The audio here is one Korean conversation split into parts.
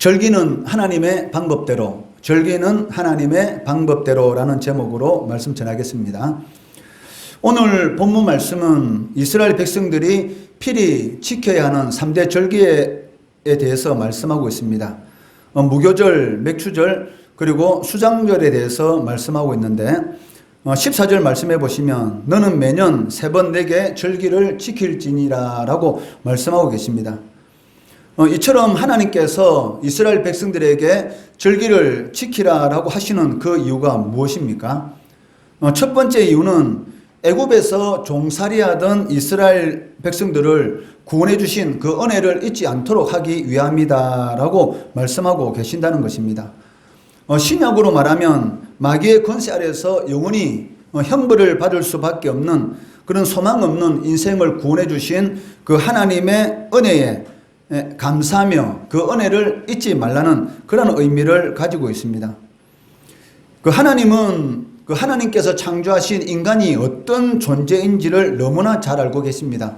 절기는 하나님의 방법대로, 절기는 하나님의 방법대로라는 제목으로 말씀 전하겠습니다. 오늘 본문 말씀은 이스라엘 백성들이 필히 지켜야 하는 3대 절기에 대해서 말씀하고 있습니다. 어, 무교절, 맥추절, 그리고 수장절에 대해서 말씀하고 있는데, 어, 14절 말씀해 보시면, 너는 매년 세 번 내게 절기를 지킬지니라 라고 말씀하고 계십니다. 어, 이처럼 하나님께서 이스라엘 백성들에게 절기를 지키라라고 하시는 그 이유가 무엇입니까? 어, 첫 번째 이유는 애굽에서 종살이하던 이스라엘 백성들을 구원해 주신 그 은혜를 잊지 않도록 하기 위함이다라고 말씀하고 계신다는 것입니다. 어, 신약으로 말하면 마귀의 권세 아래서 영원히 어, 형벌을 받을 수밖에 없는 그런 소망 없는 인생을 구원해 주신 그 하나님의 은혜에 에, 감사하며 그 은혜를 잊지 말라는 그런 의미를 가지고 있습니다. 그 하나님은 그 하나님께서 창조하신 인간이 어떤 존재인지를 너무나 잘 알고 계십니다.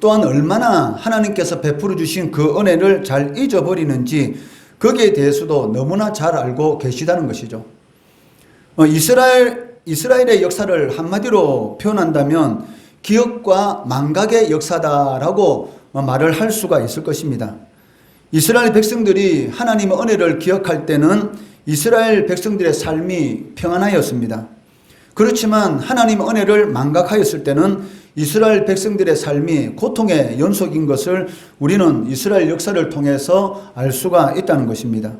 또한 얼마나 하나님께서 베풀어 주신 그 은혜를 잘 잊어버리는지 거기에 대해서도 너무나 잘 알고 계시다는 것이죠. 어, 이스라엘 이스라엘의 역사를 한마디로 표현한다면 기억과 망각의 역사다라고 말을 할 수가 있을 것입니다. 이스라엘 백성들이 하나님의 은혜를 기억할 때는 이스라엘 백성들의 삶이 평안하였습니다. 그렇지만 하나님의 은혜를 망각하였을 때는 이스라엘 백성들의 삶이 고통의 연속인 것을 우리는 이스라엘 역사를 통해서 알 수가 있다는 것입니다.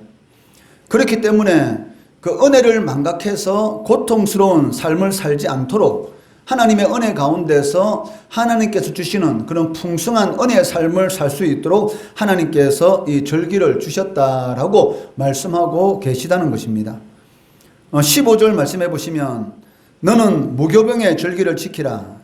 그렇기 때문에 그 은혜를 망각해서 고통스러운 삶을 살지 않도록 하나님의 은혜 가운데서 하나님께서 주시는 그런 풍성한 은혜의 삶을 살 수 있도록 하나님께서 이 절기를 주셨다라고 말씀하고 계시다는 것입니다. 15절 어, 말씀해 보시면 너는 무교병의 절기를 지키라.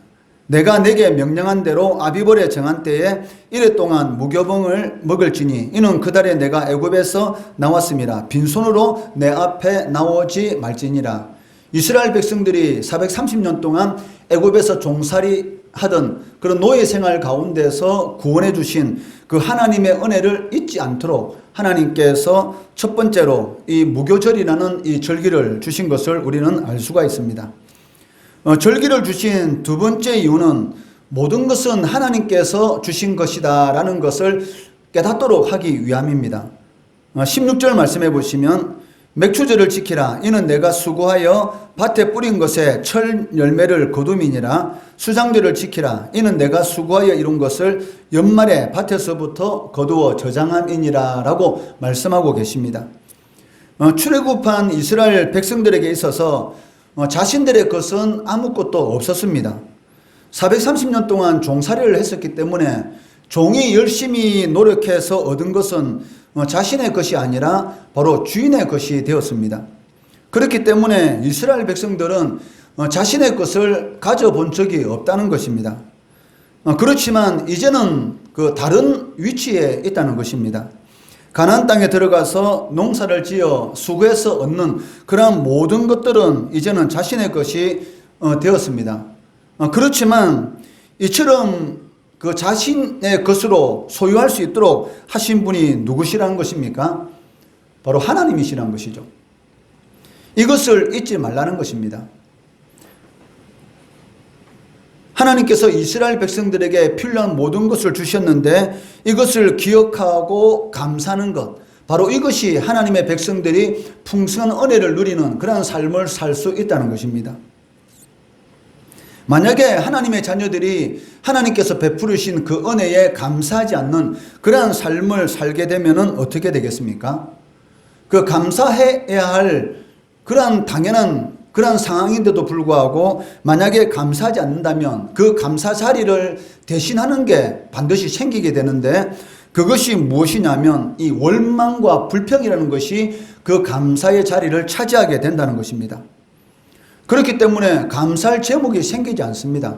내가 내게 명령한 대로 아비벌에 정한 때에 이래 동안 무교병을 먹을지니 이는 그 달에 내가 애굽에서 나왔음이라 빈손으로 내 앞에 나오지 말지니라 이스라엘 백성들이 430년 동안 애굽에서 종살이 하던 그런 노예 생활 가운데서 구원해 주신 그 하나님의 은혜를 잊지 않도록 하나님께서 첫 번째로 이 무교절이라는 이 절기를 주신 것을 우리는 알 수가 있습니다. 어, 절기를 주신 두 번째 이유는 모든 것은 하나님께서 주신 것이다 라는 것을 깨닫도록 하기 위함입니다. 어, 16절 말씀해 보시면 맥추절을 지키라. 이는 내가 수고하여 밭에 뿌린 것에 철 열매를 거둠이니라. 수장절을 지키라. 이는 내가 수고하여 이룬 것을 연말에 밭에서부터 거두어 저장함이니라. 라고 말씀하고 계십니다. 어, 출애굽한 이스라엘 백성들에게 있어서 어, 자신들의 것은 아무것도 없었습니다. 430년 동안 종살이를 했었기 때문에 종이 열심히 노력해서 얻은 것은 어, 자신의 것이 아니라 바로 주인의 것이 되었습니다. 그렇기 때문에 이스라엘 백성들은 어, 자신의 것을 가져본 적이 없다는 것입니다. 어, 그렇지만 이제는 그 다른 위치에 있다는 것입니다. 가나안 땅에 들어가서 농사를 지어 수고해서 얻는 그러한 모든 것들은 이제는 자신의 것이 되었습니다. 그렇지만 이처럼 그 자신의 것으로 소유할 수 있도록 하신 분이 누구시라는 것입니까? 바로 하나님이시라는 것이죠. 이것을 잊지 말라는 것입니다. 하나님께서 이스라엘 백성들에게 필요한 모든 것을 주셨는데 이것을 기억하고 감사하는 것, 바로 이것이 하나님의 백성들이 풍성한 은혜를 누리는 그러 삶을 살 수 있다는 것입니다. 만약에 하나님의 자녀들이 하나님께서 베푸르신 그 은혜에 감사하지 않는 그러한 삶을 살게 되면 어떻게 되겠습니까? 그 감사해야 할 그러한 당연한 그러한 상황인데도 불구하고 만약에 감사하지 않는다면 그 감사 자리를 대신하는 게 반드시 생기게 되는데 그것이 무엇이냐면 이 원망과 불평이라는 것이 그 감사의 자리를 차지하게 된다는 것입니다. 그렇기 때문에 감사할 제목이 생기지 않습니다.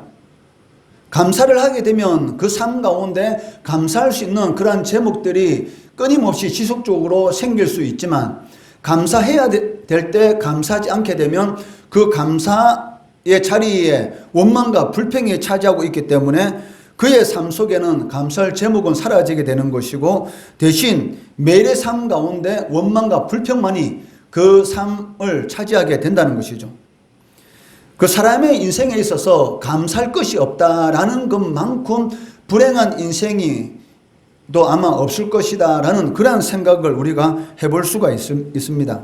감사를 하게 되면 그 삶 가운데 감사할 수 있는 그러한 제목들이 끊임없이 지속적으로 생길 수 있지만 감사해야 될 때 감사하지 않게 되면 그 감사의 자리에 원망과 불평이 차지하고 있기 때문에 그의 삶 속에는 감사할 제목은 사라지게 되는 것이고 대신 매일의 삶 가운데 원망과 불평만이 그 삶을 차지하게 된다는 것이죠. 그 사람의 인생에 있어서 감사할 것이 없다라는 것만큼 불행한 인생이 또 아마 없을 것이다 라는 그러한 생각을 우리가 해볼 수가 있, 습니다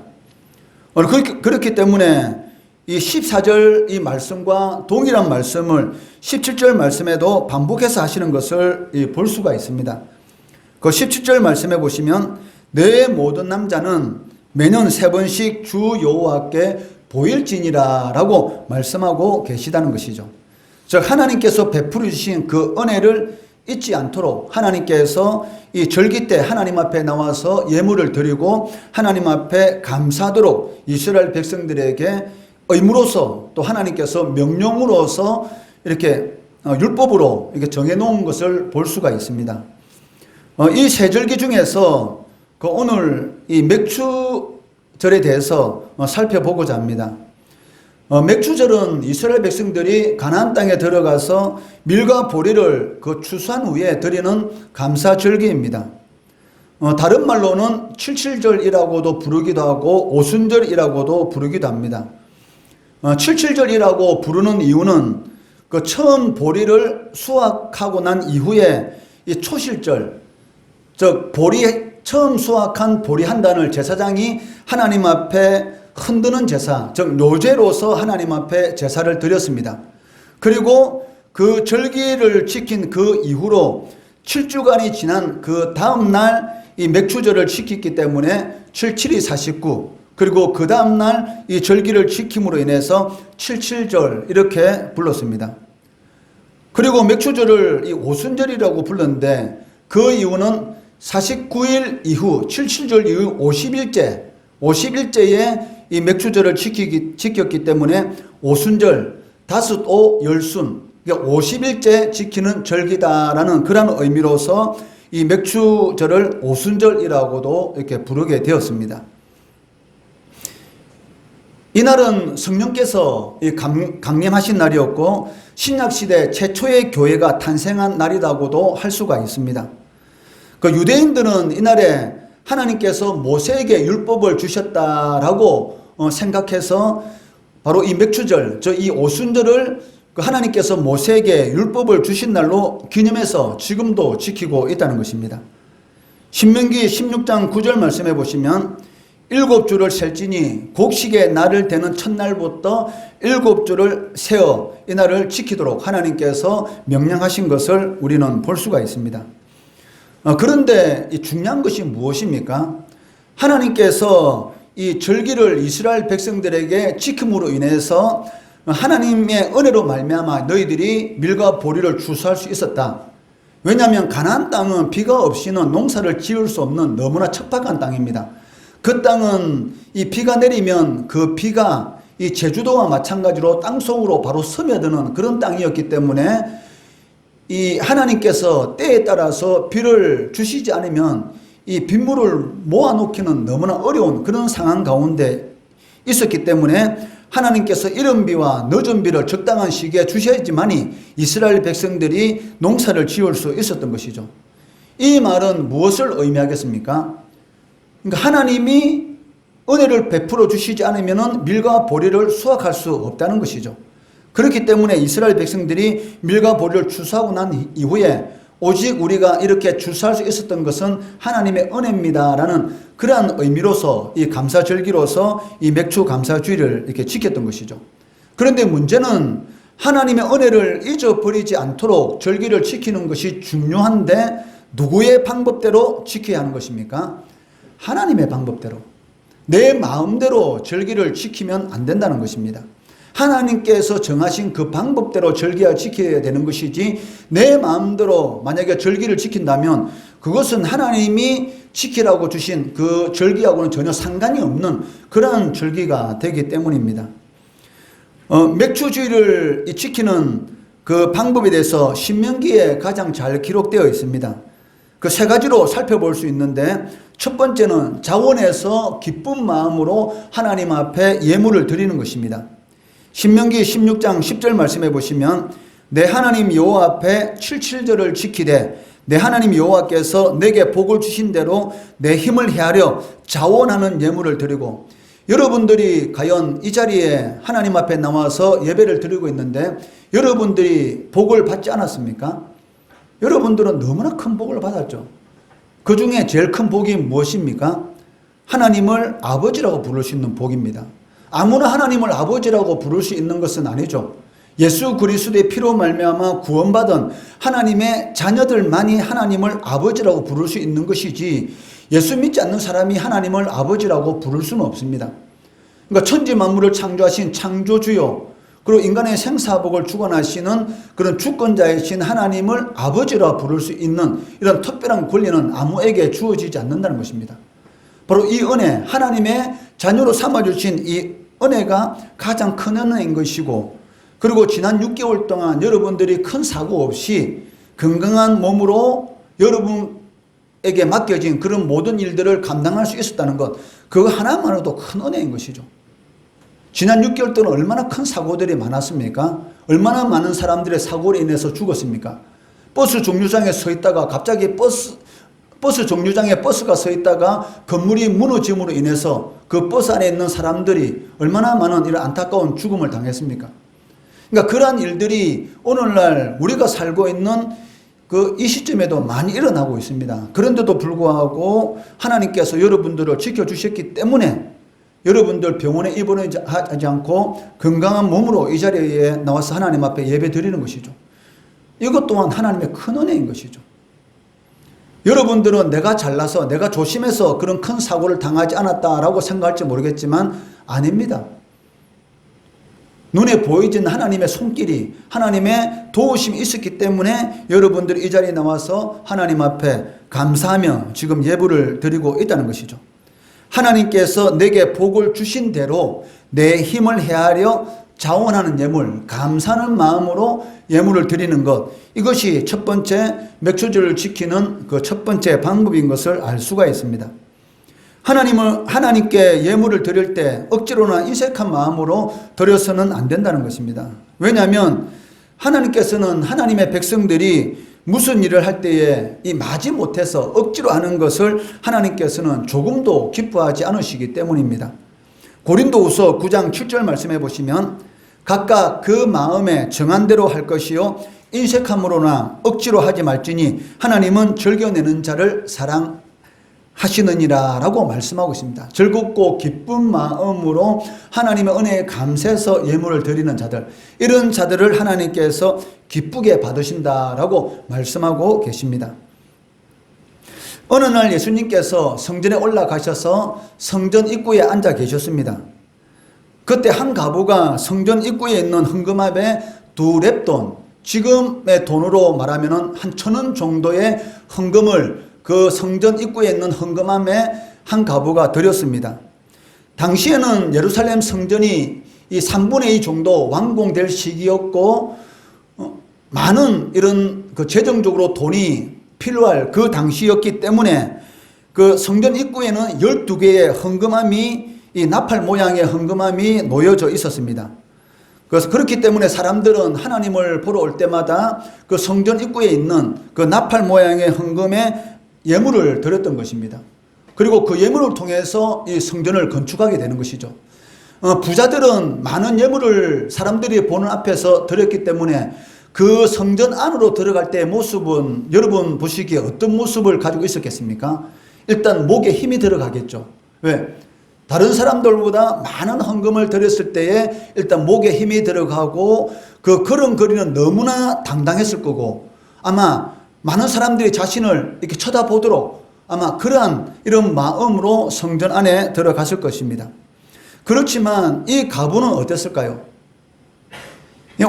어, 그렇기 때문에 이 14절 이 말씀과 동일한 말씀을 17절 말씀에도 반복해서 하시는 것을 볼 수가 있습니다. 그 17절 말씀해 보시면 내 모든 남자는 매년 세 번씩 주 여호와께 보일지니라 라고 말씀하고 계시다는 것이죠. 즉 하나님께서 베풀어 주신 그 은혜를 잊지 않도록 하나님께서 이 절기 때 하나님 앞에 나와서 예물을 드리고 하나님 앞에 감사하도록 이스라엘 백성들에게 의무로서 또 하나님께서 명령으로서 이렇게 어, 율법으로 이렇게 정해놓은 것을 볼 수가 있습니다. 어, 이 세절기 중에서 그 오늘 이 맥주 절에 대해서 어, 살펴보고자 합니다. 맥주절은 이스라엘 백성들이 가나안 땅에 들어가서 밀과 보리를 그 추수한 후에 드리는 감사 절기입니다. 다른 말로는 칠칠절이라고도 부르기도 하고 오순절이라고도 부르기도 합니다. 어, 77절이라고 부르는 이유는 그 처음 보리를 수확하고 난 이후에 이 초실절, 즉 보리 처음 수확한 보리 한 단을 제사장이 하나님 앞에 흔드는 제사, 즉 노제로서 하나님 앞에 제사를 드렸습니다. 그리고 그 절기를 지킨 그 이후로 7주간이 지난 그 다음 날 이 맥주절을 지켰기 때문에 77이 49, 그리고 그 다음 날 이 절기를 지킴으로 인해서 77절 이렇게 불렀습니다. 그리고 맥주절을 이 오순절이라고 불렀는데 그 이유는 49일 이후 77절 이후 50일째 50일째에 이 맥주절을 지키기, 지켰기 때문에 오순절 다섯 오 열순 그러니까 50일째 지키는 절기다라는 그런 의미로서 이 맥주절을 오순절이라고도 이렇게 부르게 되었습니다. 이날은 성령께서 강림하신 날이었고 신약시대 최초의 교회가 탄생한 날이라고도 할 수가 있습니다. 그 유대인들은 이날에 하나님께서 모세에게 율법을 주셨다라고 어, 생각해서 바로 이 맥주절, 저 이 오순절을 그 하나님께서 모세에게 율법을 주신 날로 기념해서 지금도 지키고 있다는 것입니다. 신명기 16장 9절 말씀해 보시면 일곱 주를 셀지니 곡식의 날을 되는 첫날부터 일곱 주를 세어 이 날을 지키도록 하나님께서 명령하신 것을 우리는 볼 수가 있습니다. 어, 그런데 이 중요한 것이 무엇입니까? 하나님께서 이 절기를 이스라엘 백성들에게 지킴으로 인해서 하나님의 은혜로 말미암아 너희들이 밀과 보리를 추수할 수 있었다. 왜냐하면 가나안 땅은 비가 없이는 농사를 지을 수 없는 너무나 척박한 땅입니다. 그 땅은 이 비가 내리면 그 비가 이 제주도와 마찬가지로 땅 속으로 바로 스며드는 그런 땅이었기 때문에 이 하나님께서 때에 따라서 비를 주시지 않으면 이 빗물을 모아놓기는 너무나 어려운 그런 상황 가운데 있었기 때문에 하나님께서 이른 비와 늦은 비를 적당한 시기에 주셔야지만이 이스라엘 백성들이 농사를 지을 수 있었던 것이죠. 이 말은 무엇을 의미하겠습니까? 그러니까 하나님이 은혜를 베풀어 주시지 않으면 밀과 보리를 수확할 수 없다는 것이죠. 그렇기 때문에 이스라엘 백성들이 밀과 보리를 추수하고 난 이후에 오직 우리가 이렇게 추수할 수 있었던 것은 하나님의 은혜입니다라는 그러한 의미로서 이 감사 절기로서 이 맥주 감사주의를 이렇게 지켰던 것이죠. 그런데 문제는 하나님의 은혜를 잊어버리지 않도록 절기를 지키는 것이 중요한데 누구의 방법대로 지켜야 하는 것입니까? 하나님의 방법대로 내 마음대로 절기를 지키면 안 된다는 것입니다. 하나님께서 정하신 그 방법대로 절기를 지켜야 되는 것이지 내 마음대로 만약에 절기를 지킨다면 그것은 하나님이 지키라고 주신 그 절기하고는 전혀 상관이 없는 그러한 절기가 되기 때문입니다. 어, 맥주주의를 지키는 그 방법에 대해서 신명기에 가장 잘 기록되어 있습니다. 그 세 가지로 살펴볼 수 있는데 첫 번째는 자원에서 기쁜 마음으로 하나님 앞에 예물을 드리는 것입니다. 신명기 16장 10절 말씀해 보시면 내 하나님 여호와 앞에 칠칠절을 지키되 내 하나님 여호와께서 내게 복을 주신 대로 내 힘을 헤아려 자원하는 예물을 드리고 여러분들이 과연 이 자리에 하나님 앞에 나와서 예배를 드리고 있는데 여러분들이 복을 받지 않았습니까? 여러분들은 너무나 큰 복을 받았죠. 그 중에 제일 큰 복이 무엇입니까? 하나님을 아버지라고 부를 수 있는 복입니다. 아무나 하나님을 아버지라고 부를 수 있는 것은 아니죠. 예수 그리스도의 피로 말미암아 구원받은 하나님의 자녀들만이 하나님을 아버지라고 부를 수 있는 것이지 예수 믿지 않는 사람이 하나님을 아버지라고 부를 수는 없습니다. 그러니까 천지 만물을 창조하신 창조주요 그리고 인간의 생사복을 주관하시는 그런 주권자이신 하나님을 아버지라 부를 수 있는 이런 특별한 권리는 아무에게 주어지지 않는다는 것입니다. 바로 이 은혜, 하나님의 자녀로 삼아주신 이 은혜가 가장 큰 은혜인 것이고, 그리고 지난 6개월 동안 여러분들이 큰 사고 없이 건강한 몸으로 여러분에게 맡겨진 그런 모든 일들을 감당할 수 있었다는 것, 그거 하나만으로도 큰 은혜인 것이죠. 지난 6개월 동안 얼마나 큰 사고들이 많았습니까? 얼마나 많은 사람들의 사고로 인해서 죽었습니까? 버스 정류장에 서 있다가 갑자기 버스, 버스 정류장에 버스가 서 있다가 건물이 무너짐으로 인해서 그 버스 안에 있는 사람들이 얼마나 많은 이런 안타까운 죽음을 당했습니까? 그러니까 그러한 일들이 오늘날 우리가 살고 있는 그 이 시점에도 많이 일어나고 있습니다. 그런데도 불구하고 하나님께서 여러분들을 지켜주셨기 때문에 여러분들 병원에 입원하지 않고 건강한 몸으로 이 자리에 나와서 하나님 앞에 예배 드리는 것이죠. 이것 또한 하나님의 큰 은혜인 것이죠. 여러분들은 내가 잘나서 내가 조심해서 그런 큰 사고를 당하지 않았다라고 생각할지 모르겠지만 아닙니다. 눈에 보이진 하나님의 손길이 하나님의 도우심이 있었기 때문에 여러분들이 이 자리에 나와서 하나님 앞에 감사하며 지금 예불을 드리고 있다는 것이죠. 하나님께서 내게 복을 주신 대로 내 힘을 헤아려 자원하는 예물, 감사하는 마음으로 예물을 드리는 것. 이것이 첫 번째 맥주절을 지키는 그 첫 번째 방법인 것을 알 수가 있습니다. 하나님을, 하나님께 예물을 드릴 때 억지로나 인색한 마음으로 드려서는 안 된다는 것입니다. 왜냐하면 하나님께서는 하나님의 백성들이 무슨 일을 할 때에 이 마지 못해서 억지로 하는 것을 하나님께서는 조금도 기뻐하지 않으시기 때문입니다. 고린도후서 9장 7절 말씀해 보시면 각각 그 마음에 정한 대로 할 것이요 인색함으로나 억지로 하지 말지니 하나님은 즐겨내는 자를 사랑 하시느니라 라고 말씀하고 있습니다. 즐겁고 기쁜 마음으로 하나님의 은혜에 감사해서 예물을 드리는 자들, 이런 자들을 하나님께서 기쁘게 받으신다라고 말씀하고 계십니다. 어느 날 예수님께서 성전에 올라가셔서 성전 입구에 앉아 계셨습니다. 그때 한 가부가 성전 입구에 있는 헌금함에 두 랩돈, 지금의 돈으로 말하면 한 천 원 정도의 헌금을 그 성전 입구에 있는 헌금함에 한 가부가 드렸습니다. 당시에는 예루살렘 성전이 이 3분의 2 정도 완공될 시기였고, 어, 많은 이런 그 재정적으로 돈이 필요할 그 당시였기 때문에 그 성전 입구에는 12개의 헌금함이 이 나팔 모양의 헌금함이 놓여져 있었습니다. 그래서 그렇기 때문에 사람들은 하나님을 보러 올 때마다 그 성전 입구에 있는 그 나팔 모양의 헌금에 예물을 드렸던 것입니다. 그리고 그 예물을 통해서 이 성전을 건축하게 되는 것이죠. 어, 부자들은 많은 예물을 사람들이 보는 앞에서 드렸기 때문에 그 성전 안으로 들어갈 때의 모습은 여러분 보시기에 어떤 모습을 가지고 있었겠습니까? 일단 목에 힘이 들어가겠죠. 왜? 다른 사람들보다 많은 헌금을 드렸을 때에 일단 목에 힘이 들어가고 그 걸음거리는 너무나 당당했을 거고 아마 많은 사람들이 자신을 이렇게 쳐다보도록 아마 그러한 이런 마음으로 성전 안에 들어갔을 것입니다. 그렇지만 이 가부는 어땠을까요?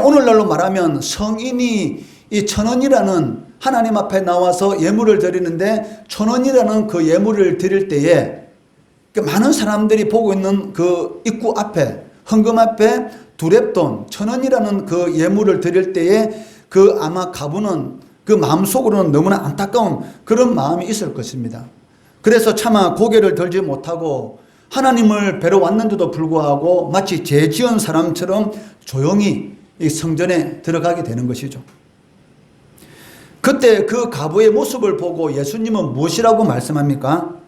오늘날로 말하면 성인이 이 천원이라는 하나님 앞에 나와서 예물을 드리는데 천원이라는 그 예물을 드릴 때에 그 많은 사람들이 보고 있는 그 입구 앞에 헌금 앞에 두랩돈 천 원이라는 그 예물을 드릴 때에 그 아마 가부는 그 마음속으로는 너무나 안타까운 그런 마음이 있을 것입니다. 그래서 차마 고개를 들지 못하고 하나님을 뵈러 왔는데도 불구하고 마치 죄 지은 사람처럼 조용히 이 성전에 들어가게 되는 것이죠. 그때 그 가부의 모습을 보고 예수님은 무엇이라고 말씀합니까?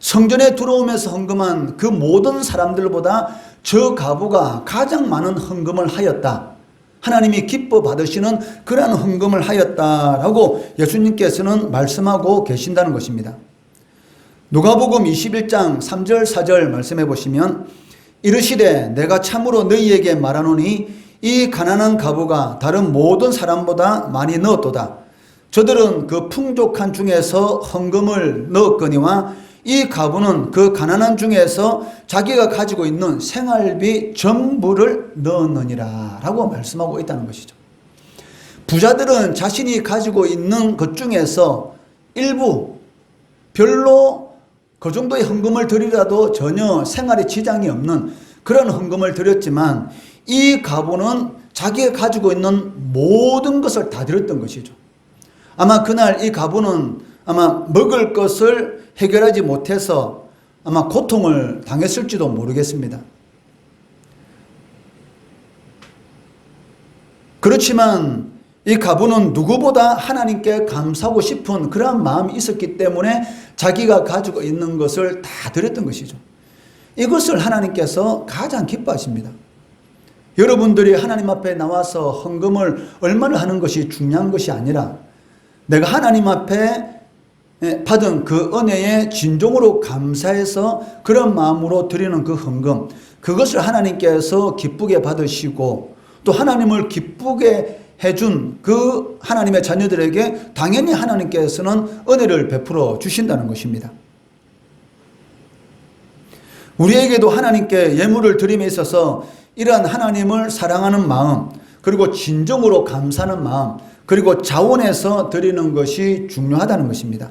성전에 들어오면서 헌금한 그 모든 사람들보다 저 가부가 가장 많은 헌금을 하였다. 하나님이 기뻐 받으시는 그러한 헌금을 하였다라고 예수님께서는 말씀하고 계신다는 것입니다. 누가복음 21장 3절 4절 말씀해 보시면 이르시되 내가 참으로 너희에게 말하노니 이 가난한 가부가 다른 모든 사람보다 많이 넣었도다. 저들은 그 풍족한 중에서 헌금을 넣었거니와 이 가부는 그 가난한 중에서 자기가 가지고 있는 생활비 전부를 넣었느니라 라고 말씀하고 있다는 것이죠. 부자들은 자신이 가지고 있는 것 중에서 일부 별로 그 정도의 헌금을 드리라도 전혀 생활에 지장이 없는 그런 헌금을 드렸지만 이 가부는 자기가 가지고 있는 모든 것을 다 드렸던 것이죠. 아마 그날 이 가부는 아마 먹을 것을 해결하지 못해서 아마 고통을 당했을지도 모르겠습니다. 그렇지만 이 가부는 누구보다 하나님께 감사하고 싶은 그러한 마음이 있었기 때문에 자기가 가지고 있는 것을 다 드렸던 것이죠. 이것을 하나님께서 가장 기뻐하십니다. 여러분들이 하나님 앞에 나와서 헌금을 얼마나 하는 것이 중요한 것이 아니라 내가 하나님 앞에 받은 그 은혜에 진정으로 감사해서 그런 마음으로 드리는 그 헌금, 그것을 하나님께서 기쁘게 받으시고 또 하나님을 기쁘게 해준 그 하나님의 자녀들에게 당연히 하나님께서는 은혜를 베풀어 주신다는 것입니다. 우리에게도 하나님께 예물을 드림에 있어서 이러한 하나님을 사랑하는 마음, 그리고 진정으로 감사하는 마음, 그리고 자원해서 드리는 것이 중요하다는 것입니다.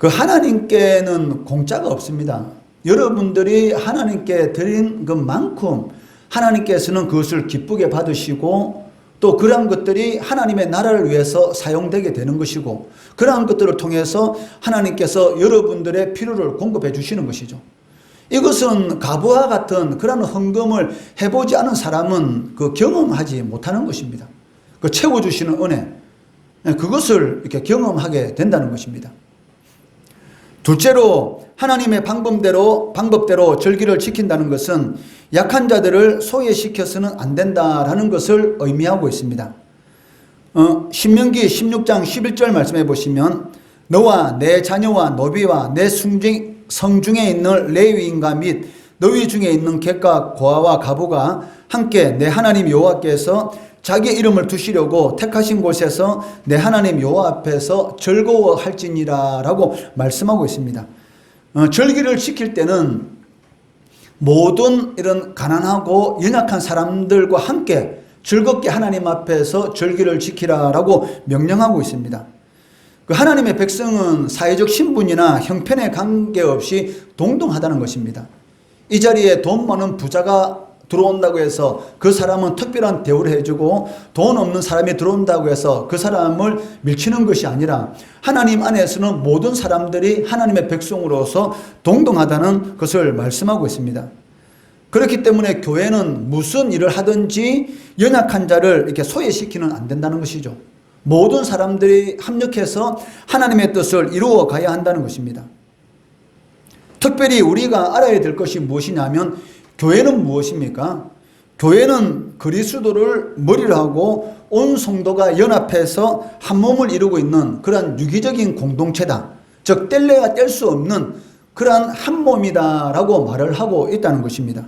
그 하나님께는 공짜가 없습니다. 여러분들이 하나님께 드린 것만큼 하나님께서는 그것을 기쁘게 받으시고 또 그러한 것들이 하나님의 나라를 위해서 사용되게 되는 것이고 그러한 것들을 통해서 하나님께서 여러분들의 필요를 공급해 주시는 것이죠. 이것은 가부와 같은 그런 헌금을 해보지 않은 사람은 그 경험하지 못하는 것입니다. 그 채워주시는 은혜, 그것을 이렇게 경험하게 된다는 것입니다. 둘째로 하나님의 방법대로 방법대로 절기를 지킨다는 것은 약한 자들을 소외시켜서는 안 된다라는 것을 의미하고 있습니다. 어, 신명기 16장 11절 말씀해 보시면 너와 내 자녀와 노비와 내 성중, 성중에 있는 레위인과 및 너희 중에 있는 객과 고아와 가부가 함께 내 하나님 여호와께서 자기 이름을 두시려고 택하신 곳에서 내 하나님 여호와 앞에서 즐거워할지니라라고 말씀하고 있습니다. 어, 절기를 지킬 때는 모든 이런 가난하고 연약한 사람들과 함께 즐겁게 하나님 앞에서 절기를 지키라라고 명령하고 있습니다. 그 하나님의 백성은 사회적 신분이나 형편에 관계없이 동등하다는 것입니다. 이 자리에 돈 많은 부자가 들어온다고 해서 그 사람은 특별한 대우를 해주고 돈 없는 사람이 들어온다고 해서 그 사람을 밀치는 것이 아니라 하나님 안에서는 모든 사람들이 하나님의 백성으로서 동등하다는 것을 말씀하고 있습니다. 그렇기 때문에 교회는 무슨 일을 하든지 연약한 자를 이렇게 소외시키는 안 된다는 것이죠. 모든 사람들이 합력해서 하나님의 뜻을 이루어 가야 한다는 것입니다. 특별히 우리가 알아야 될 것이 무엇이냐면 교회는 무엇입니까? 교회는 그리스도를 머리로 하고 온 성도가 연합해서 한 몸을 이루고 있는 그러한 유기적인 공동체다. 즉 뗄래야 뗄 수 없는 그러한 한 몸이다라고 말을 하고 있다는 것입니다.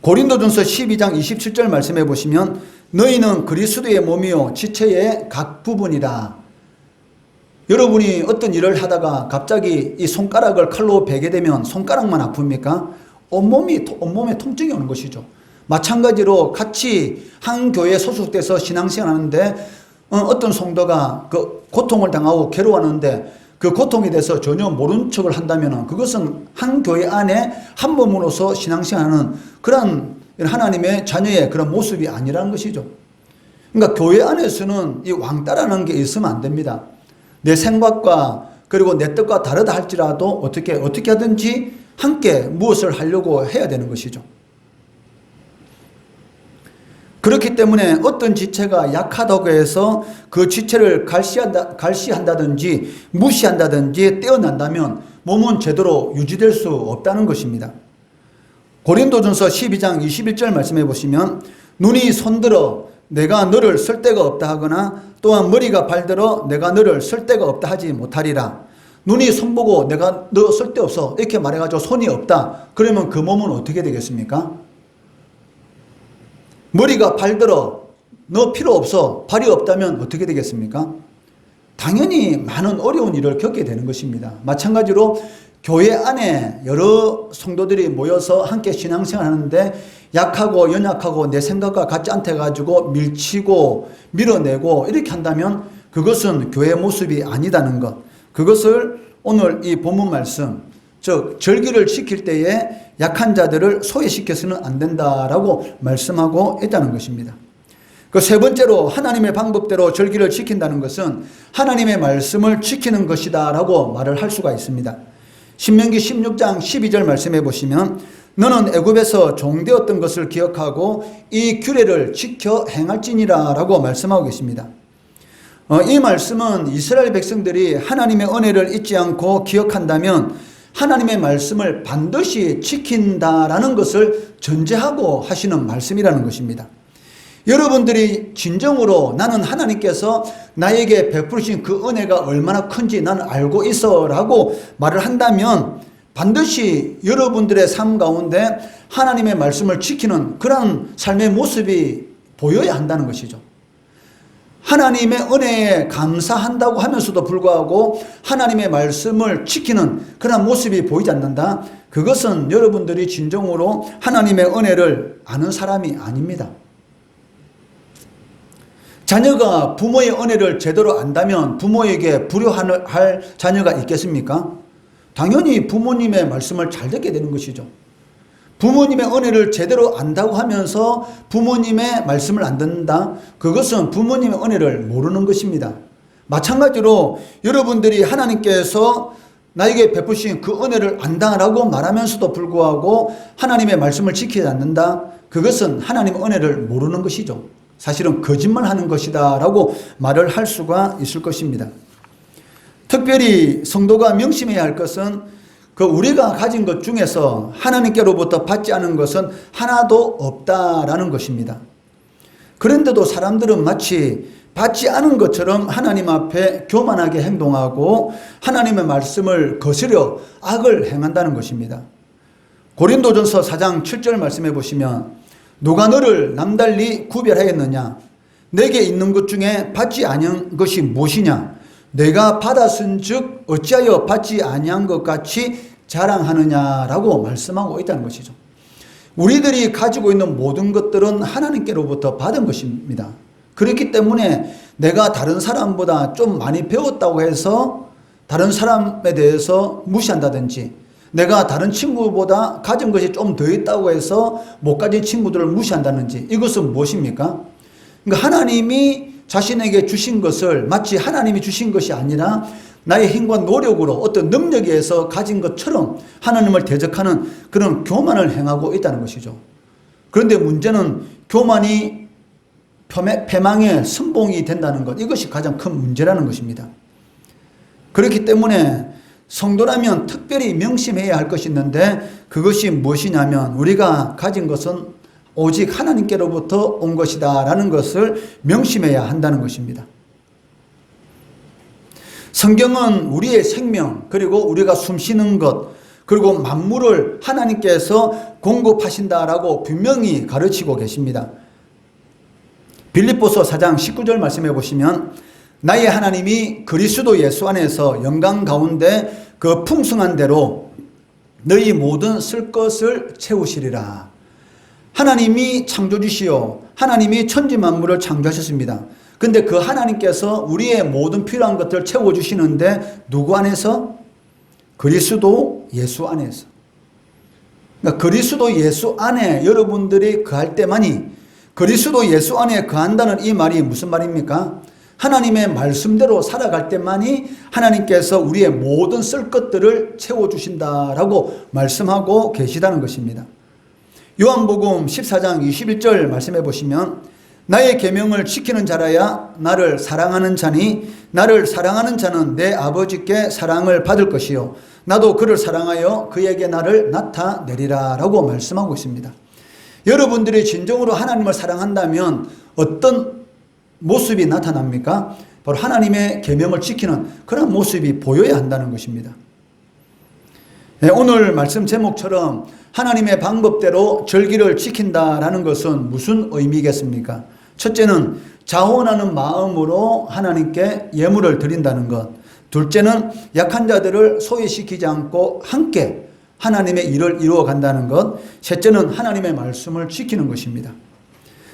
고린도전서 12장 27절 말씀해 보시면 너희는 그리스도의 몸이요 지체의 각 부분이다. 여러분이 어떤 일을 하다가 갑자기 이 손가락을 칼로 베게 되면 손가락만 아픕니까? 온몸이, 온몸에 통증이 오는 것이죠. 마찬가지로 같이 한 교회에 소속돼서 신앙생활 하는데 어, 어떤 성도가 그 고통을 당하고 괴로워하는데 그 고통에 대해서 전혀 모른 척을 한다면 그것은 한 교회 안에 한 몸으로서 신앙생활하는 그런 하나님의 자녀의 그런 모습이 아니라는 것이죠. 그러니까 교회 안에서는 이 왕따라는 게 있으면 안 됩니다. 내 생각과 그리고 내 뜻과 다르다 할지라도 어떻게 어떻게 하든지 함께 무엇을 하려고 해야 되는 것이죠. 그렇기 때문에 어떤 지체가 약하다고 해서 그 지체를 갈시한다, 갈시한다든지 무시한다든지 떼어난다면 몸은 제대로 유지될 수 없다는 것입니다. 고린도전서 12장 21절 말씀해 보시면 눈이 손들어 내가 너를 쓸 데가 없다 하거나 또한 머리가 발들어 내가 너를 쓸 데가 없다 하지 못하리라. 눈이 손 보고 내가 너 쓸데 없어 이렇게 말해가지고 손이 없다. 그러면 그 몸은 어떻게 되겠습니까? 머리가 발들어 너 필요 없어 발이 없다면 어떻게 되겠습니까? 당연히 많은 어려운 일을 겪게 되는 것입니다. 마찬가지로 교회 안에 여러 성도들이 모여서 함께 신앙생활 하는데 약하고 연약하고 내 생각과 같지 않대 가지고 밀치고 밀어내고 이렇게 한다면 그것은 교회 모습이 아니다는 것. 그것을 오늘 이 본문 말씀 즉 절기를 지킬 때에 약한 자들을 소외시켜서는 안 된다라고 말씀하고 있다는 것입니다. 그 세 번째로 하나님의 방법대로 절기를 지킨다는 것은 하나님의 말씀을 지키는 것이다라고 말을 할 수가 있습니다. 신명기 16장 12절 말씀해 보시면 너는 애굽에서 종되었던 것을 기억하고 이 규례를 지켜 행할지니라라고 말씀하고 계십니다. 어, 이 말씀은 이스라엘 백성들이 하나님의 은혜를 잊지 않고 기억한다면 하나님의 말씀을 반드시 지킨다라는 것을 전제하고 하시는 말씀이라는 것입니다. 여러분들이 진정으로 나는 하나님께서 나에게 베푸신 그 은혜가 얼마나 큰지 나는 알고 있어 라고 말을 한다면 반드시 여러분들의 삶 가운데 하나님의 말씀을 지키는 그런 삶의 모습이 보여야 한다는 것이죠. 하나님의 은혜에 감사한다고 하면서도 불구하고 하나님의 말씀을 지키는 그런 모습이 보이지 않는다. 그것은 여러분들이 진정으로 하나님의 은혜를 아는 사람이 아닙니다. 자녀가 부모의 은혜를 제대로 안다면 부모에게 불효할 자녀가 있겠습니까? 당연히 부모님의 말씀을 잘 듣게 되는 것이죠. 부모님의 은혜를 제대로 안다고 하면서 부모님의 말씀을 안 듣는다? 그것은 부모님의 은혜를 모르는 것입니다. 마찬가지로 여러분들이 하나님께서 나에게 베푸신 그 은혜를 안다라고 말하면서도 불구하고 하나님의 말씀을 지키지 않는다? 그것은 하나님의 은혜를 모르는 것이죠. 사실은 거짓말 하는 것이다 라고 말을 할 수가 있을 것입니다. 특별히 성도가 명심해야 할 것은 그 우리가 가진 것 중에서 하나님께로부터 받지 않은 것은 하나도 없다라는 것입니다. 그런데도 사람들은 마치 받지 않은 것처럼 하나님 앞에 교만하게 행동하고 하나님의 말씀을 거스려 악을 행한다는 것입니다. 고린도전서 4장 7절 말씀해 보시면 누가 너를 남달리 구별하였느냐 내게 있는 것 중에 받지 아니한 것이 무엇이냐 내가 받았은즉 어찌하여 받지 아니한 것 같이 자랑하느냐라고 말씀하고 있다는 것이죠. 우리들이 가지고 있는 모든 것들은 하나님께로부터 받은 것입니다. 그렇기 때문에 내가 다른 사람보다 좀 많이 배웠다고 해서 다른 사람에 대해서 무시한다든지 내가 다른 친구보다 가진 것이 좀 더 있다고 해서 못 가진 친구들을 무시한다든지 이것은 무엇입니까? 그러니까 하나님이 자신에게 주신 것을 마치 하나님이 주신 것이 아니라 나의 힘과 노력으로 어떤 능력에 의해서 가진 것처럼 하나님을 대적하는 그런 교만을 행하고 있다는 것이죠. 그런데 문제는 교만이 패망의 선봉이 된다는 것, 이것이 가장 큰 문제라는 것입니다. 그렇기 때문에 성도라면 특별히 명심해야 할 것이 있는데 그것이 무엇이냐면 우리가 가진 것은 오직 하나님께로부터 온 것이다 라는 것을 명심해야 한다는 것입니다. 성경은 우리의 생명, 그리고 우리가 숨 쉬는 것, 그리고 만물을 하나님께서 공급하신다라고 분명히 가르치고 계십니다. 빌립보서 4장 19절 말씀해 보시면 나의 하나님이 그리스도 예수 안에서 영광 가운데 그 풍성한 대로 너희 모든 쓸 것을 채우시리라. 하나님이 창조주시요 하나님이 천지 만물을 창조하셨습니다. 근데 그 하나님께서 우리의 모든 필요한 것들을 채워주시는데 누구 안에서? 그리스도 예수 안에서. 그러니까 그리스도 예수 안에 여러분들이 거할 때만이 그리스도 예수 안에 거한다는 이 말이 무슨 말입니까? 하나님의 말씀대로 살아갈 때만이 하나님께서 우리의 모든 쓸 것들을 채워주신다라고 말씀하고 계시다는 것입니다. 요한복음 14장 21절 말씀해 보시면 나의 계명을 지키는 자라야 나를 사랑하는 자니 나를 사랑하는 자는 내 아버지께 사랑을 받을 것이요 나도 그를 사랑하여 그에게 나를 나타내리라라고 말씀하고 있습니다. 여러분들이 진정으로 하나님을 사랑한다면 어떤 모습이 나타납니까? 바로 하나님의 계명을 지키는 그런 모습이 보여야 한다는 것입니다. 네, 오늘 말씀 제목처럼 하나님의 방법대로 절기를 지킨다라는 것은 무슨 의미겠습니까? 첫째는 자원하는 마음으로 하나님께 예물을 드린다는 것. 둘째는 약한 자들을 소외시키지 않고 함께 하나님의 일을 이루어 간다는 것. 셋째는 하나님의 말씀을 지키는 것입니다.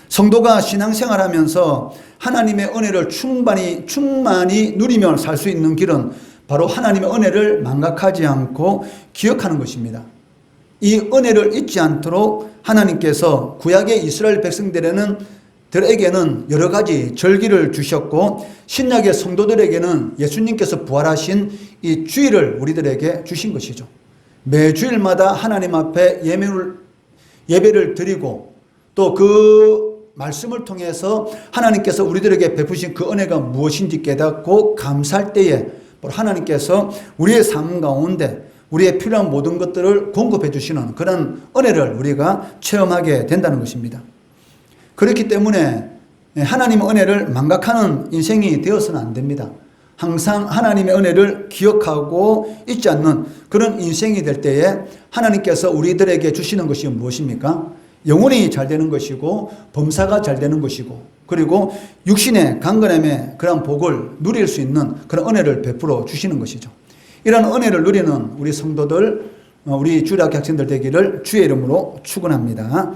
성도가 신앙생활 하면서 하나님의 은혜를 충만히, 충만히 누리며 살 수 있는 길은 바로 하나님의 은혜를 망각하지 않고 기억하는 것입니다. 이 은혜를 잊지 않도록 하나님께서 구약의 이스라엘 백성들에는 들에게는 여러 가지 절기를 주셨고 신약의 성도들에게는 예수님께서 부활하신 이 주일을 우리들에게 주신 것이죠. 매 주일마다 하나님 앞에 예배를, 예배를 드리고 또 그 말씀을 통해서 하나님께서 우리들에게 베푸신 그 은혜가 무엇인지 깨닫고 감사할 때에 바로 하나님께서 우리의 삶 가운데 우리의 필요한 모든 것들을 공급해 주시는 그런 은혜를 우리가 체험하게 된다는 것입니다. 그렇기 때문에 하나님의 은혜를 망각하는 인생이 되어서는 안 됩니다. 항상 하나님의 은혜를 기억하고 잊지 않는 그런 인생이 될 때에 하나님께서 우리들에게 주시는 것이 무엇입니까? 영혼이 잘 되는 것이고 범사가 잘 되는 것이고 그리고 육신의 강건함의 그런 복을 누릴 수 있는 그런 은혜를 베풀어 주시는 것이죠. 이런 은혜를 누리는 우리 성도들, 어, 우리 주일학교 학생들 되기를 주의 이름으로 축원합니다.